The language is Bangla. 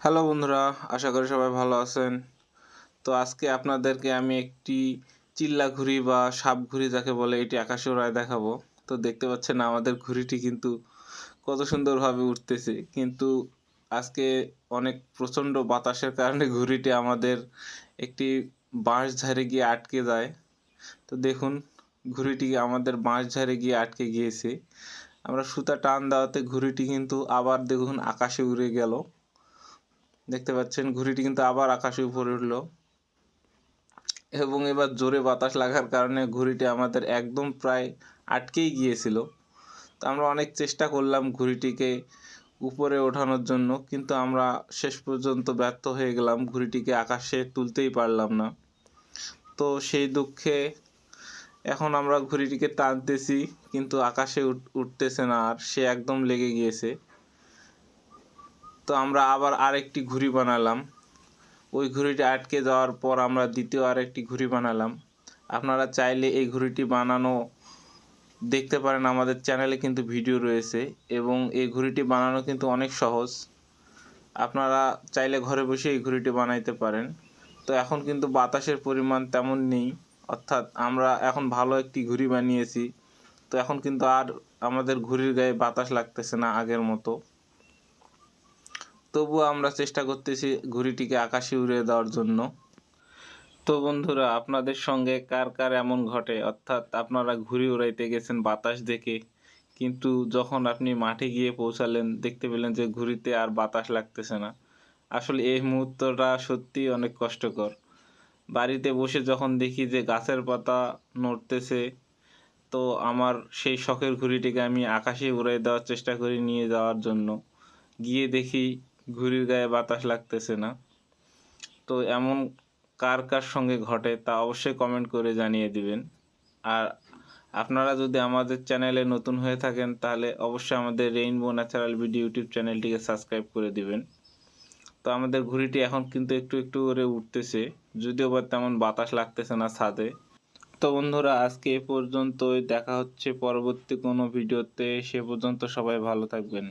হ্যালো বন্ধুরা, আশা করি সবাই ভালো আছেন। তো আজকে আপনাদেরকে আমি একটি চিল্লা ঘুড়ি বা সাপ ঘুড়ি যাকে বলে, এটি আকাশে উড়ায় দেখাবো। তো দেখতে পাচ্ছেন আমাদের ঘুড়িটি কিন্তু কত সুন্দরভাবে উঠতেছে। কিন্তু আজকে অনেক প্রচণ্ড বাতাসের কারণে ঘুড়িটি আমাদের একটি বাঁশ ঝাড়ে গিয়ে আটকে যায়। তো দেখুন, ঘুড়িটি আমাদের বাঁশ ঝাড়ে গিয়ে আটকে গিয়েছে। আমরা সুতা টান দেওয়াতে ঘুড়িটি কিন্তু আবার দেখুন আকাশে উড়ে গেল। দেখতে পাচ্ছেন, ঘুড়িটি কিন্তু আবার আকাশে উপরে উঠল। এবং এবার জোরে বাতাস লাগার কারণে ঘুড়িটি আমাদের একদম প্রায় আটকেই গিয়েছিল। তো আমরা অনেক চেষ্টা করলাম ঘুড়িটিকে উপরে ওঠানোর জন্য, কিন্তু আমরা শেষ পর্যন্ত ব্যর্থ হয়ে গেলাম, ঘুড়িটিকে আকাশে তুলতেই পারলাম না। তো সেই দুঃখে এখন আমরা ঘুড়িটিকে টানতেছি, কিন্তু আকাশে উঠতেছে না আর সে একদম লেগে গিয়েছে। তো আমরা আবার আরেকটি ঘুড়ি বানালাম। ওই ঘুড়িটি আটকে যাওয়ার পর আমরা দ্বিতীয় আরেকটি ঘুড়ি বানালাম। আপনারা চাইলে এই ঘুড়িটি বানানো দেখতে পারেন, আমাদের চ্যানেলে কিন্তু ভিডিও রয়েছে এবং এই ঘুড়িটি বানানো কিন্তু অনেক সহজ। আপনারা চাইলে ঘরে বসে এই ঘুড়িটি বানাইতে পারেন। তো এখন কিন্তু বাতাসের পরিমাণ তেমন নেই, অর্থাৎ আমরা এখন ভালো একটি ঘুড়ি বানিয়েছি। তো এখন কিন্তু আর আমাদের ঘুড়ির গায়ে বাতাস লাগতেছে না আগের মতো। তবুও আমরা চেষ্টা করতেছি ঘুড়িটিকে আকাশে উড়িয়ে দেওয়ার জন্য। তো বন্ধুরা, আপনাদের সঙ্গে কার কার এমন ঘটে? অর্থাৎ আপনারা ঘুড়ি উড়াইতে গেছেন বাতাস দেখে, কিন্তু যখন আপনি মাঠে গিয়ে পৌঁছালেন, দেখতে পেলেন যে ঘুড়িতে আর বাতাস লাগতেছে না। আসলে এই মুহূর্তটা সত্যিই অনেক কষ্টকর। বাড়িতে বসে যখন দেখি যে গাছের পাতা নড়তেছে, তো আমার সেই শখের ঘুড়িটিকে আমি আকাশে উড়াই দেওয়ার চেষ্টা করি নিয়ে যাওয়ার জন্য। গিয়ে দেখি ঘুড়ির গায়ে বাতাস লাগতেছে না। তো এমন কার কার সঙ্গে ঘটে তা অবশ্যই কমেন্ট করে জানিয়ে দিবেন। আর আপনারা যদি আমাদের চ্যানেলে নতুন হয়ে থাকেন, তাহলে অবশ্যই আমাদের রেইনবো ন্যাচারাল ভিডিও ইউটিউব চ্যানেলটিকে সাবস্ক্রাইব করে দিবেন। তো আমাদের ঘুড়িটি এখন কিন্তু একটু একটু করে উঠতেছে, যদিও বা তেমন বাতাস লাগতেছে না ছাদে। তো বন্ধুরা, আজকে এ পর্যন্তই। দেখা হচ্ছে পরবর্তী কোনো ভিডিওতে। সে পর্যন্ত সবাই ভালো থাকবেন।